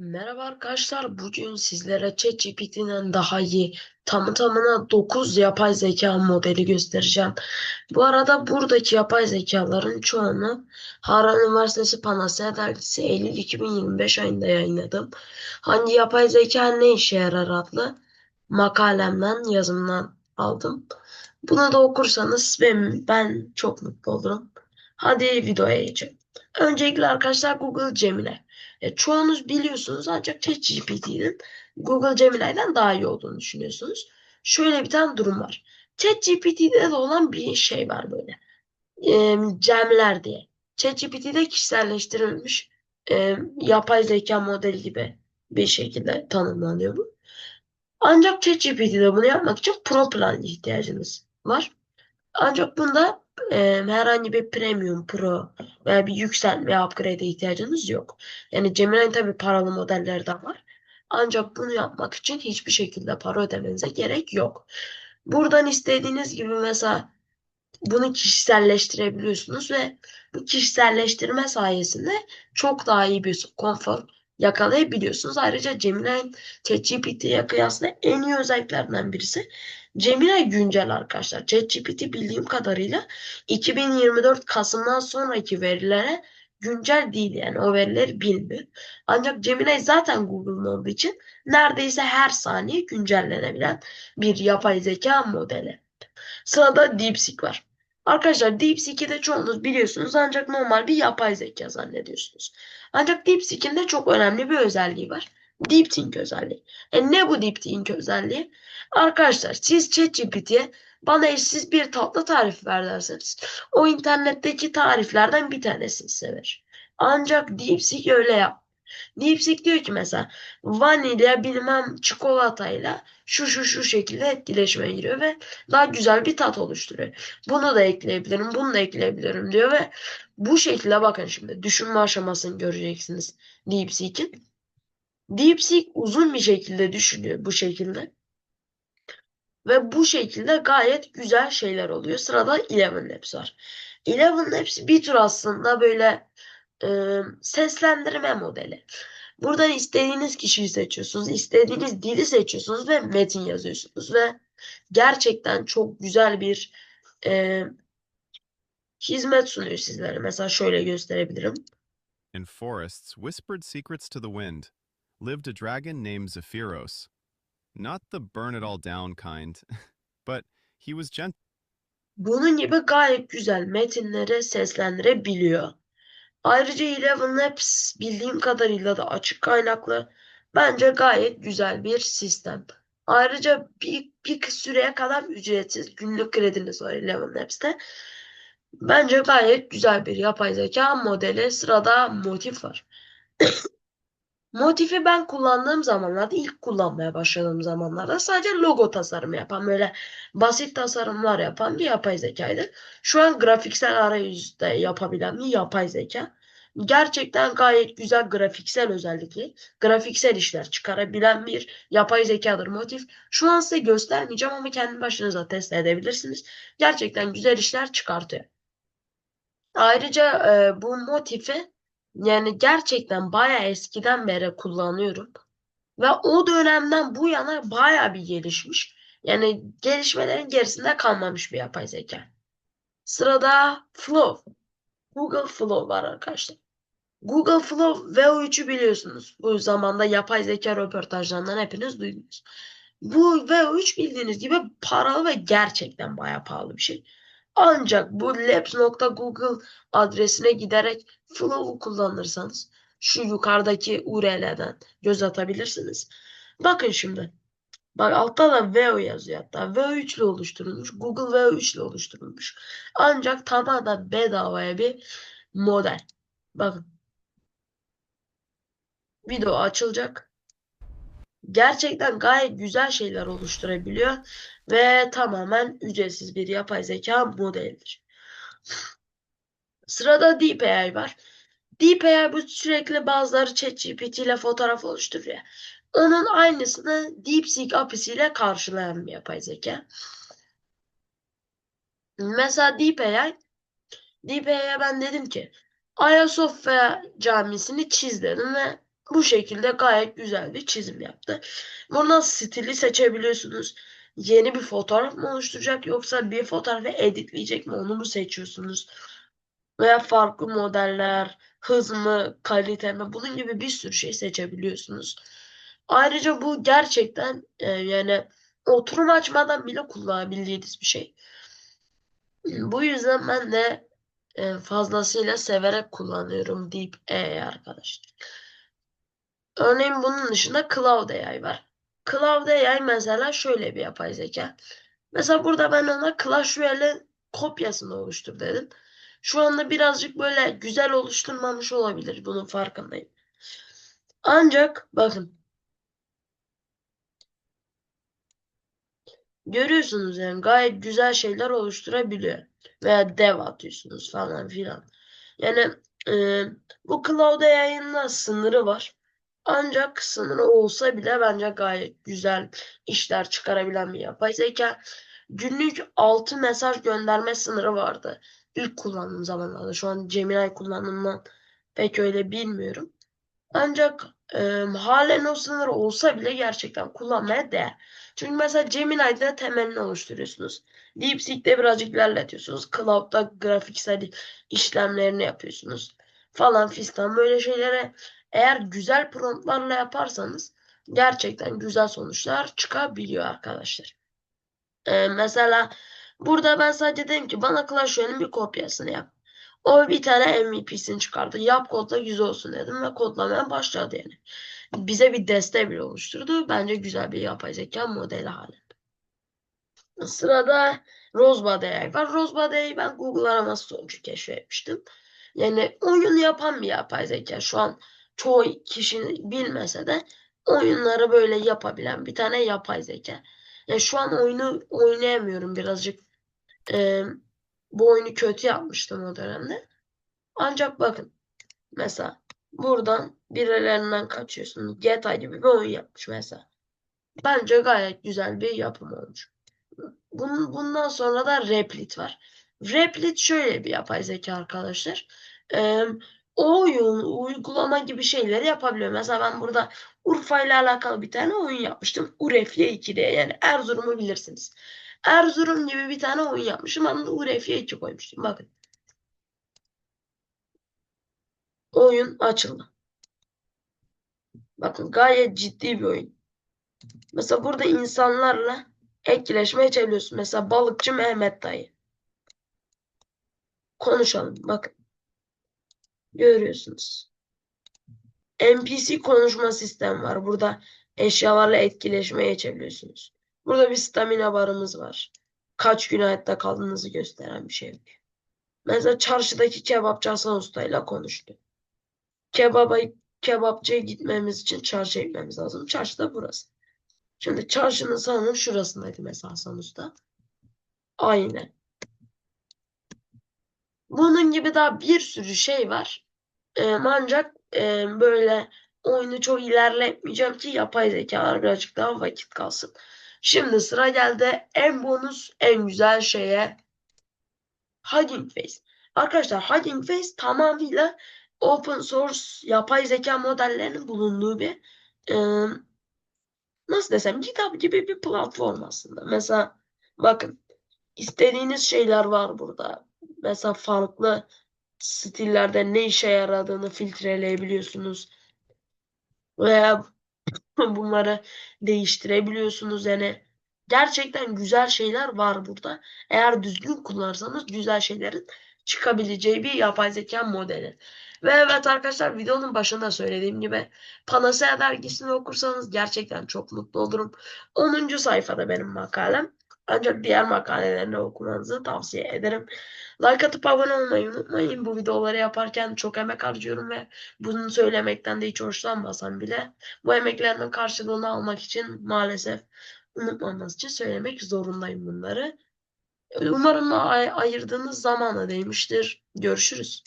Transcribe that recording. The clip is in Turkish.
Merhaba arkadaşlar. Bugün sizlere ChatGPT'den daha iyi tamı tamına 9 yapay zeka modeli göstereceğim. Bu arada buradaki yapay zekaların çoğunu Harran Üniversitesi Panasya Dergisi Eylül 2025 ayında yayınladım. Hangi yapay zeka ne işe yarar adlı makalemden, yazımdan aldım. Bunu da okursanız ben, ben çok mutlu olurum. Hadi videoya geçelim. Öncelikle arkadaşlar Google Gemini. E, çoğunuz biliyorsunuz ancak ChatGPT'nin Google Gemini'den daha iyi olduğunu düşünüyorsunuz. Şöyle bir tane durum var. ChatGPT'de de olan bir şey var böyle. E, Gem'ler diye. ChatGPT'de kişiselleştirilmiş e, yapay zeka modeli gibi bir şekilde tanımlanıyor bu. Ancak ChatGPT'de bunu yapmak için Pro plan ihtiyacınız var. Ancak bunda e, herhangi bir premium, pro veya bir yükselme, upgrade'e ihtiyacınız yok. Yani Gemini'nin tabii paralı modelleri de var. Ancak bunu yapmak için hiçbir şekilde para ödemenize gerek yok. Buradan istediğiniz gibi mesela bunu kişiselleştirebiliyorsunuz ve bu kişiselleştirme sayesinde çok daha iyi bir konfor yakalayabiliyorsunuz. Ayrıca Gemini'nin ChatGPT'ye kıyasla en iyi özelliklerinden birisi Gemini güncel arkadaşlar. ChatGPT bildiğim kadarıyla 2024 Kasım'dan sonraki verilere güncel değil yani o verileri bilmiyor. Ancak Gemini zaten Google'ın olduğu için neredeyse her saniye güncellenebilen bir yapay zeka modeli. Sırada DeepSeek var. Arkadaşlar DeepSeek'i de çoğunuz biliyorsunuz ancak normal bir yapay zeka zannediyorsunuz. Ancak DeepSeek'in de çok önemli bir özelliği var. DeepThink özelliği. E ne bu DeepThink özelliği? Arkadaşlar siz ChatGPT'ye bana eşsiz bir tatlı tarif ver derseniz o internetteki tariflerden bir tanesini sever. Ancak DeepSeek öyle yap. DeepSeek diyor ki mesela vanilya bilmem çikolatayla şu şu şu şekilde etkileşime giriyor ve daha güzel bir tat oluşturuyor. Bunu da ekleyebilirim, bunu da ekleyebilirim diyor ve bu şekilde bakın şimdi düşünme aşamasını göreceksiniz DeepSeek'in. DeepSeek uzun bir şekilde düşünüyor bu şekilde. Ve bu şekilde gayet güzel şeyler oluyor. Sırada Eleven Labs var. Eleven Labs bir tür aslında böyle e, seslendirme modeli. Buradan istediğiniz kişiyi seçiyorsunuz. istediğiniz dili seçiyorsunuz ve metin yazıyorsunuz. Ve gerçekten çok güzel bir e, hizmet sunuyor sizlere. Mesela şöyle gösterebilirim. In forests, whispered secrets to the wind, lived a dragon named Zephyros. Not the burn it all down kind, but he was gentle. Bunun gibi gayet güzel metinleri seslendirebiliyor. Ayrıca Eleven Labs bildiğim kadarıyla da açık kaynaklı. Bence gayet güzel bir sistem. Ayrıca bir, bir süreye kadar ücretsiz günlük krediniz var Eleven Labs'te. Bence gayet güzel bir yapay zeka modeli. Sırada Motif var. Motif'i ben kullandığım zamanlarda, ilk kullanmaya başladığım zamanlarda sadece logo tasarımı yapan, böyle basit tasarımlar yapan bir yapay zekaydı. Şu an grafiksel arayüzde yapabilen bir yapay zeka. Gerçekten gayet güzel grafiksel özellikli, grafiksel işler çıkarabilen bir yapay zekadır Motif. Şu an size göstermeyeceğim ama kendi başınıza test edebilirsiniz. Gerçekten güzel işler çıkartıyor. Ayrıca e, bu Motif'i yani gerçekten bayağı eskiden beri kullanıyorum. Ve o dönemden bu yana bayağı bir gelişmiş. Yani gelişmelerin gerisinde kalmamış bir yapay zeka. Sırada Flow. Google Flow var arkadaşlar. Google Flow VO3'ü biliyorsunuz. Bu zamanda yapay zeka röportajlarından hepiniz duydunuz. Bu VO3 bildiğiniz gibi paralı ve gerçekten bayağı pahalı bir şey. Ancak bu labs.google adresine giderek Flow'u kullanırsanız şu yukarıdaki URL'den göz atabilirsiniz. Bakın şimdi. Bak altta da VO yazıyor hatta. VO3 ile oluşturulmuş. Google VO3 ile oluşturulmuş. Ancak tamamen bedavaya bir model. Bakın. Video açılacak. Gerçekten gayet güzel şeyler oluşturabiliyor ve tamamen ücretsiz bir yapay zeka modelidir. Sırada DeepAI var. DeepAI bu sürekli bazıları ChatGPT ile fotoğraf oluşturuyor. Onun aynısını DeepSeek apisiyle karşılayan bir yapay zeka. Mesela DeepAI DeepAI'ye ben dedim ki Ayasofya camisini çiz dedim ve Bu şekilde gayet güzel bir çizim yaptı. Buradan stili seçebiliyorsunuz. Yeni bir fotoğraf mı oluşturacak yoksa bir fotoğrafı editleyecek mi onu mu seçiyorsunuz? Veya farklı modeller, hız mı, kalite mi bunun gibi bir sürü şey seçebiliyorsunuz. Ayrıca bu gerçekten e, yani oturum açmadan bile kullanabildiğiniz bir şey. Bu yüzden ben de e, fazlasıyla severek kullanıyorum Deep AI arkadaşlar. Örneğin bunun dışında Cloud AI var. Cloud AI mesela şöyle bir yapay zeka. Mesela burada ben ona Clash Royale'in kopyasını oluştur dedim. Şu anda birazcık böyle güzel oluşturmamış olabilir. Bunun farkındayım. Ancak bakın görüyorsunuz yani gayet güzel şeyler oluşturabiliyor. Veya dev atıyorsunuz falan filan. Yani e, bu Cloud da sınırı var. Ancak sınırı olsa bile bence gayet güzel işler çıkarabilen bir yapay zeka. Günlük 6 mesaj gönderme sınırı vardı. İlk kullandığım zamanlarda. Şu an Gemini kullandığımdan pek öyle bilmiyorum. Ancak e, halen o sınır olsa bile gerçekten kullanmaya değer. Çünkü mesela Gemini'de temelini oluşturuyorsunuz. DeepSeek'te birazcık ilerletiyorsunuz. Cloud'da grafiksel işlemlerini yapıyorsunuz. Falan fistan böyle şeylere eğer güzel promptlarla yaparsanız gerçekten güzel sonuçlar çıkabiliyor arkadaşlar. Ee, mesela burada ben sadece dedim ki bana Clash Royale'in bir kopyasını yap. O bir tane MVP'sini çıkardı. Yap kodla güzel olsun dedim ve kodlamaya başladı yani. Bize bir deste bile oluşturdu. Bence güzel bir yapay zeka modeli halinde. Sırada Rosebud AI var. Rosebud ben Google araması sonucu keşfetmiştim. Yani oyun yapan bir yapay zeka. Şu an çoğu kişi bilmese de oyunları böyle yapabilen bir tane yapay zeka. Yani şu an oyunu oynayamıyorum birazcık. Ee, bu oyunu kötü yapmıştım o dönemde. Ancak bakın mesela buradan birilerinden kaçıyorsun. GTA gibi bir oyun yapmış mesela. Bence gayet güzel bir yapım olmuş. Bunun, bundan sonra da Replit var. Replit şöyle bir yapay zeka arkadaşlar. Ee, oyun, uygulama gibi şeyleri yapabiliyor. Mesela ben burada Urfa ile alakalı bir tane oyun yapmıştım. Urefya 2'de yani Erzurum'u bilirsiniz. Erzurum gibi bir tane oyun yapmışım. Ben de Urefya 2 koymuştum. Bakın. Oyun açıldı. Bakın gayet ciddi bir oyun. Mesela burada insanlarla etkileşime geçebiliyorsun. Mesela balıkçı Mehmet dayı. Konuşalım. Bakın. Görüyorsunuz. NPC konuşma sistemi var. Burada eşyalarla etkileşime geçebiliyorsunuz. Burada bir stamina barımız var. Kaç gün hayatta kaldığınızı gösteren bir şey. Mesela çarşıdaki kebapçı Hasan Usta ile konuştu. Kebaba, kebapçıya gitmemiz için çarşıya gitmemiz lazım. Çarşı da burası. Şimdi çarşının sanırım şurasındaydı mesela Hasan Usta. Aynen. Bunun gibi daha bir sürü şey var. Ee, ancak e, böyle oyunu çok ilerletmeyeceğim ki yapay zekalar birazcık daha vakit kalsın. Şimdi sıra geldi en bonus en güzel şeye Hugging Face. Arkadaşlar Hugging Face tamamıyla open source yapay zeka modellerinin bulunduğu bir e, nasıl desem GitHub gibi bir platform aslında. Mesela bakın istediğiniz şeyler var burada. Mesela farklı stillerde ne işe yaradığını filtreleyebiliyorsunuz. Veya bunları değiştirebiliyorsunuz. Yani gerçekten güzel şeyler var burada. Eğer düzgün kullanırsanız güzel şeylerin çıkabileceği bir yapay zeka modeli. Ve evet arkadaşlar videonun başında söylediğim gibi Panacea dergisini okursanız gerçekten çok mutlu olurum. 10. sayfada benim makalem. Ancak diğer makalelerini okumanızı tavsiye ederim. Like atıp abone olmayı unutmayın. Bu videoları yaparken çok emek harcıyorum ve bunu söylemekten de hiç hoşlanmasam bile bu emeklerimin karşılığını almak için maalesef unutmamanız için söylemek zorundayım bunları. Umarım ay- ayırdığınız zamana değmiştir. Görüşürüz.